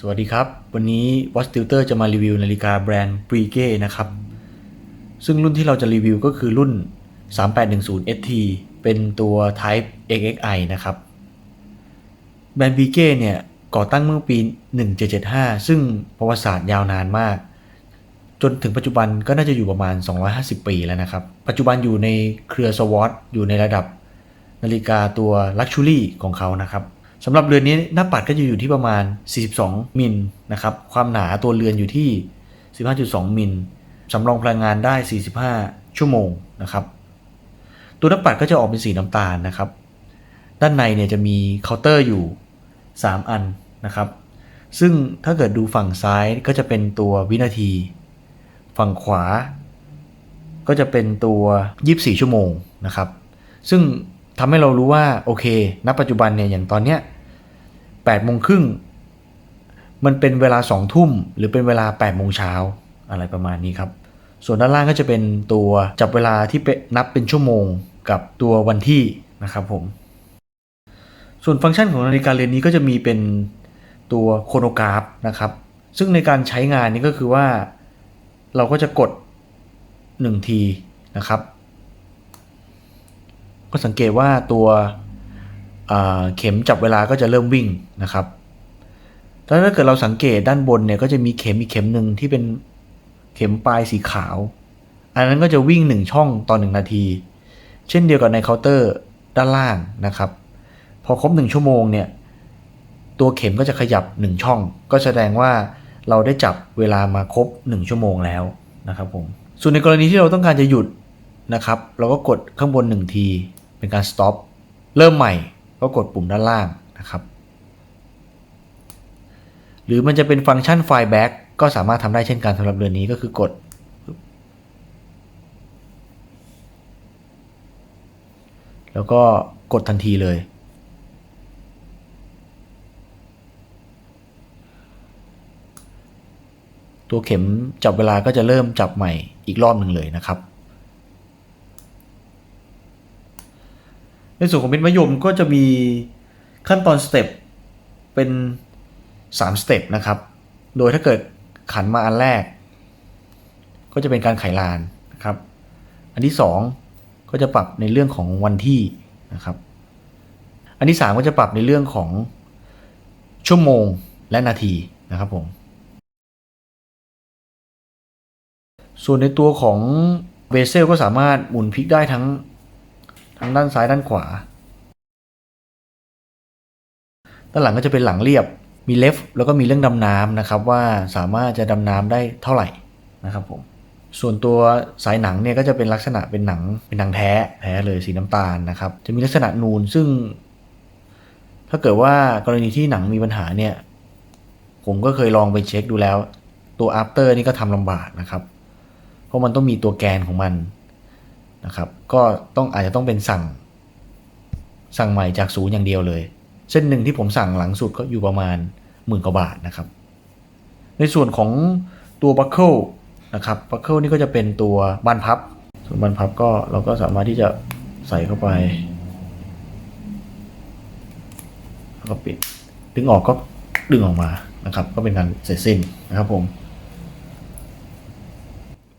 สวัสดีครับ วันนี้ Watch Tutor จะมารีวิวนาฬิกาแบรนด์ b r i g e นะครับ ซึ่งรุ่นที่เราจะรีวิวก็คือรุ่น 3810 ST เป็นตัว Type XXI นะครับ แบรนด์ b r i g e เนี่ย ก่อตั้งเมื่อปี 1775 ซึ่งประวัติศาสตร์ยาวนานมาก จนถึงปัจจุบันก็น่าจะอยู่ประมาณ 250 ปีแล้วนะครับ ปัจจุบันอยู่ในเครือสวอตอยู่ในระดับ นาฬิกาตัว Luxury ของเขานะครับ สำหรับเรือนนี้หน้าปัดก็จะอยู่ที่ประมาณ 42 มิลนะครับ ความหนาตัวเรือนอยู่ที่ 15.2 มิลสำรองพลังงานได้ 45 ชั่วโมงนะครับ ตัวหน้าปัดก็จะออกเป็นสีน้ำตาลนะครับ ด้านในเนี่ยจะมีเคาน์เตอร์อยู่ 3 อันนะครับ ซึ่งถ้าเกิดดูฝั่งซ้ายก็จะเป็นตัววินาที ฝั่งขวา ก็จะเป็นตัว 24 ชั่วโมงนะครับ ซึ่ง ทำให้เรารู้ว่าโอเค ณ ปัจจุบันเนี่ยอย่างตอนเนี้ย8โมงครึ่งมันเป็นเวลา2ทุ่มหรือเป็นเวลา8โมงเช้าอะไรประมาณนี้ครับ ส่วนด้านล่างก็จะเป็นตัวจับเวลาที่เป็นนับเป็นชั่วโมงกับตัววันที่นะครับผม ส่วนฟังก์ชันของนาฬิกาเรือนนี้ก็จะมีเป็นตัวโครโนกราฟนะครับ ซึ่งในการใช้งานนี้ก็คือว่าเราก็จะกด 1 ทีนะครับ ก็สังเกตว่าตัวเข็มจับเวลาก็จะเริ่มวิ่งนะครับแล้วถ้าเกิดเราสังเกตด้านบนเนี่ยก็จะมีเข็มอีกเข็มหนึ่งที่เป็นเข็มปลายสีขาว อันนั้นก็จะวิ่ง 1 ช่องต่อ 1 นาที เช่นเดียวกับในเคาน์เตอร์ด้านล่างนะครับ พอครบ 1 ชั่วโมงเนี่ยตัวเข็มก็จะขยับ 1 ช่อง ก็แสดงว่าเราได้จับเวลามาครบ 1 ชั่วโมงแล้วนะครับผม ส่วนในกรณีที่เราต้องการจะหยุดนะครับ เราก็กดข้างบน 1 ที เป็นการ stop เริ่มใหม่ก็กดปุ่มด้านล่างนะครับ หรือมันจะเป็นฟังก์ชัน file back ก็สามารถทำได้เช่นกันสำหรับเรือนนี้ก็คือกด แล้วก็กดทันทีเลย ตัวเข็มจับเวลาก็จะเริ่มจับใหม่อีกรอบหนึ่งเลยนะครับ ในส่วนของเม็ดมะยมก็จะมีขั้นตอนสเต็ปเป็น3สเต็ปนะครับ โดยถ้าเกิดขันมาอันแรก ก็จะเป็นการไขลานนะครับ อันที่ 2 ก็จะปรับในเรื่องของวันที่นะครับ อันที่ 3 ก็จะปรับในเรื่องของชั่วโมงและนาทีนะครับผม ส่วนในตัวของเบเซลก็สามารถหมุนพลิกได้ทั้ง ทั้งด้านซ้ายด้านขวา ด้านหลังก็จะเป็นหลังเรียบ มีเลฟแล้วก็มีเรื่องดำน้ำนะครับ ว่าสามารถจะดำน้ำได้เท่าไหร่นะครับผม ส่วนตัวสายหนังเนี่ยก็จะเป็นลักษณะเป็นหนังเป็นหนังแท้แท้เลยสีน้ำตาลนะครับ จะมีลักษณะนูนซึ่ง ถ้าเกิดว่ากรณีที่หนังมีปัญหาเนี่ย ผมก็เคยลองไปเช็คดูแล้ว ตัว after นี่ก็ทำลำบากนะครับ เพราะมันต้องมีตัวแกนของมัน นะครับก็ต้องอาจจะต้องเป็นสั่ง สั่งใหม่จากศูนย์อย่างเดียวเลย เส้นหนึ่งที่ผมสั่งหลังสุดก็อยู่ประมาณหมื่นกว่าบาทนะครับ ในส่วนของตัวบัคเกิลนะครับบัคเกิลนี่ก็จะเป็นตัวบานพับ ส่วนบานพับก็เราก็สามารถที่จะใส่เข้าไปแล้วก็ปิดดึงออกก็ดึงออกมานะครับ ก็เป็นการเสร็จสิ้นนะครับผม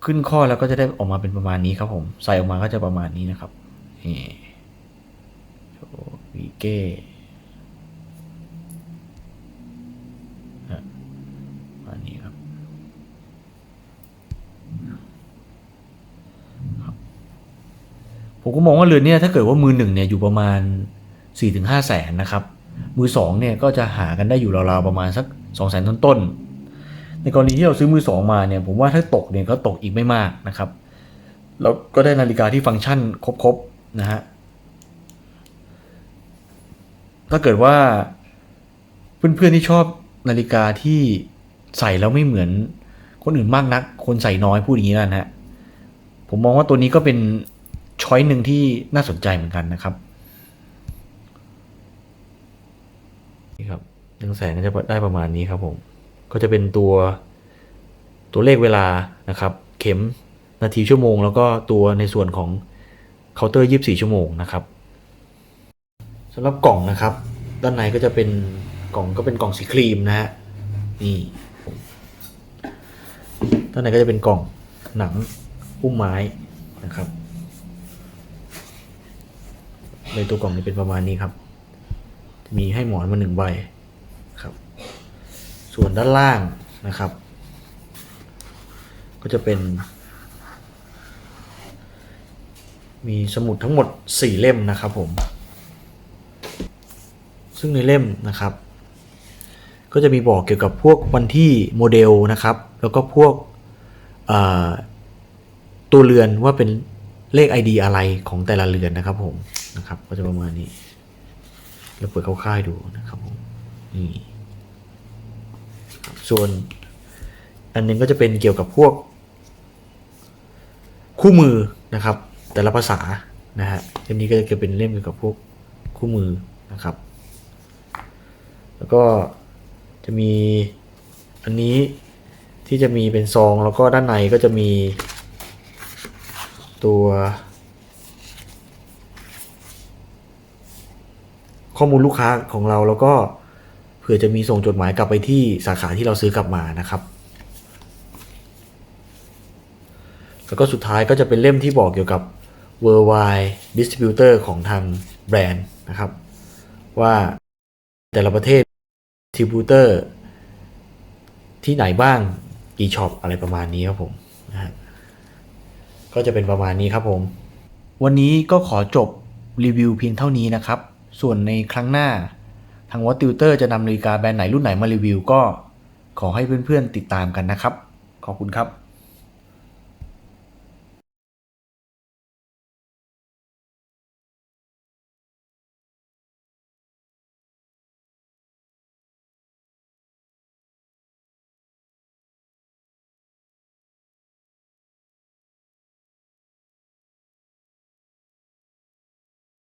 ขึ้นข้อแล้วก็จะได้ออกมาเป็นประมาณนี้ครับผม ใส่ออกมาก็จะประมาณนี้นะครับนี่โชว์วีเก้ฮะประมาณนี้ครับครับ ผมก็มองว่าเรือนเนี่ยถ้าเกิดว่ามือหนึ่งเนี่ยอยู่ประมาณ 4-5แสนนะครับ มือสองเนี่ยก็จะหากันได้อยู่ราวๆประมาณสัก2แสนต้นๆ ในกรณีที่เราซื้อมือสองมาเนี่ยผมว่าถ้าตกเนี่ยก็ตกอีกไม่มากนะครับแล้วก็ได้นาฬิกาที่ฟังก์ชันครบๆนะฮะถ้าเกิดว่าเพื่อนๆที่ชอบนาฬิกาที่ใส่แล้วไม่เหมือนคนอื่นมากนัก คนใส่น้อยพูดอย่างนี้นะฮะผมมองว่าตัวนี้ก็เป็นช้อยหนึ่งที่น่าสนใจเหมือนกันนะครับนี่ครับหนึ่งแสนก็จะได้ประมาณนี้ครับผม ก็จะเป็นตัวตัวเลขเวลานะครับ เข็มนาทีชั่วโมง แล้วก็ตัวในส่วนของเคาน์เตอร์ 24 ชั่วโมงนะครับสำหรับกล่องนะครับ ด้านในก็จะเป็นกล่องก็เป็นกล่องสีครีมนะฮะนี่ด้านในก็จะเป็นกล่องหนังอุ้มไม้นะครับในตัวกล่องนี้เป็นประมาณนี้ครับ มีให้หมอนมาหนึ่งใบ ส่วนด้านล่างนะครับ ก็จะเป็น มีสมุดทั้งหมด 4 เล่มนะครับผม ซึ่งในเล่มนะครับ ก็จะมีบอกเกี่ยวกับพวกวันที่โมเดลนะครับ แล้วก็พวกตัวเรือนว่าเป็นเลข ID อะไรของแต่ละเรือนนะครับผมนะครับ ก็จะประมาณนี้เราเปิดคร่าวๆดูนะครับผมนี่ ส่วน อันหนึงก็จะเป็นเกี่ยวกับพวก คู่มือนะครับ แต่ละภาษานะฮะเล่มนี้ก็จะเป็นเล่มเกี่ยวกับพวกคู่มือนะครับ แล้วก็จะมีอันนี้ที่จะมีเป็นซองแล้วก็ด้านในก็จะมีตัวข้อมูลลูกค้าของเราแล้วก็ ผื่อจะมีส่งจดหมายกลับไปที่สาขาที่เราซื้อกลับมานะครับแล้วก็สุดท้ายก็จะเป็นเล่มที่บอกเกี่ยวกับ worldwide distributor ของทางแบรนด์นะครับ ว่าแต่ละประเทศ distributor ที่ไหนบ้างกี่ช็อปอะไรประมาณนี้ครับผมนะฮะก็จะเป็นประมาณนี้ครับผม วันนี้ก็ขอจบรีวิวเพียงเท่านี้นะครับ ส่วนในครั้งหน้า ทางวอตติวเตอร์จะนำนาฬิกาแบรนด์ไหนรุ่นไหนมารีวิวก็ขอให้เพื่อนๆติดตามกันนะครับ ขอบคุณครับ